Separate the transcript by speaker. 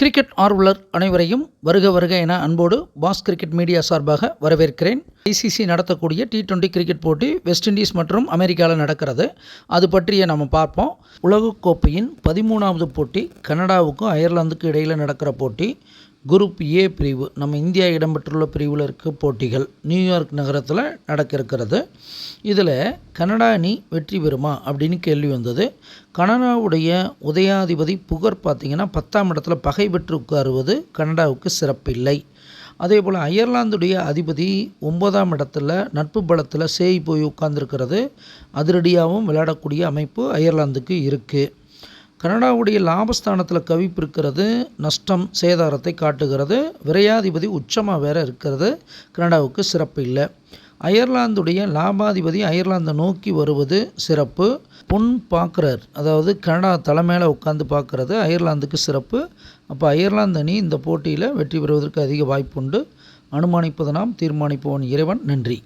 Speaker 1: Cricket ஆர்வலர் அனைவரையும் வருக வருக என அன்போடு பாஸ் கிரிக்கெட் மீடியா சார்பாக வரவேற்கிறேன். ஐசிசி நடத்தக்கூடிய டி டுவெண்ட்டி கிரிக்கெட் போட்டி வெஸ்ட் இண்டீஸ் மற்றும் அமெரிக்காவில் நடக்கிறது. அது பற்றிய நம்ம பார்ப்போம். உலகக்கோப்பையின் பதிமூணாவது போட்டி கனடாவுக்கும் அயர்லாந்துக்கும் இடையில் நடக்கிற போட்டி. குரூப் ஏ பிரிவு நம்ம இந்தியா இடம்பெற்றுள்ள பிரிவில் இருக்க போட்டிகள் நியூயார்க் நகரத்தில் நடக்க இருக்கிறது இதில் கனடா அணி வெற்றி பெறுமா அப்படின்னு கேள்வி வந்தது. கனடாவுடைய உதயாதிபதி புகர் பார்த்திங்கன்னா பத்தாம் இடத்துல பகை பெற்று உட்காருவது கனடாவுக்கு சிறப்பில்லை. அதே போல் அயர்லாந்துடைய அதிபதி ஒன்பதாம் இடத்துல நட்பு பலத்தில் சேய் போய் உட்கார்ந்துருக்கிறது. அதிரடியாகவும் விளையாடக்கூடிய அமைப்பு அயர்லாந்துக்கு இருக்குது கனடாவுடைய லாபஸ்தானத்தில் கவிப்பு இருக்கிறது நஷ்டம் சேதாரத்தை காட்டுகிறது. விரையாதிபதி உச்சமாக வேற இருக்கிறது. கனடாவுக்கு சிறப்பு இல்லை. அயர்லாந்துடைய லாபாதிபதி அயர்லாந்தை நோக்கி வருவது சிறப்பு. பொன் பார்க்குறார் அதாவது கனடா தலைமையில் உட்காந்து பார்க்குறது அயர்லாந்துக்கு சிறப்பு. அப்போ அயர்லாந்து அணி இந்த போட்டியில் வெற்றி பெறுவதற்கு அதிக வாய்ப்புண்டு. அனுமானிப்பது நாம் தீர்மானிப்பவன் இறைவன். நன்றி.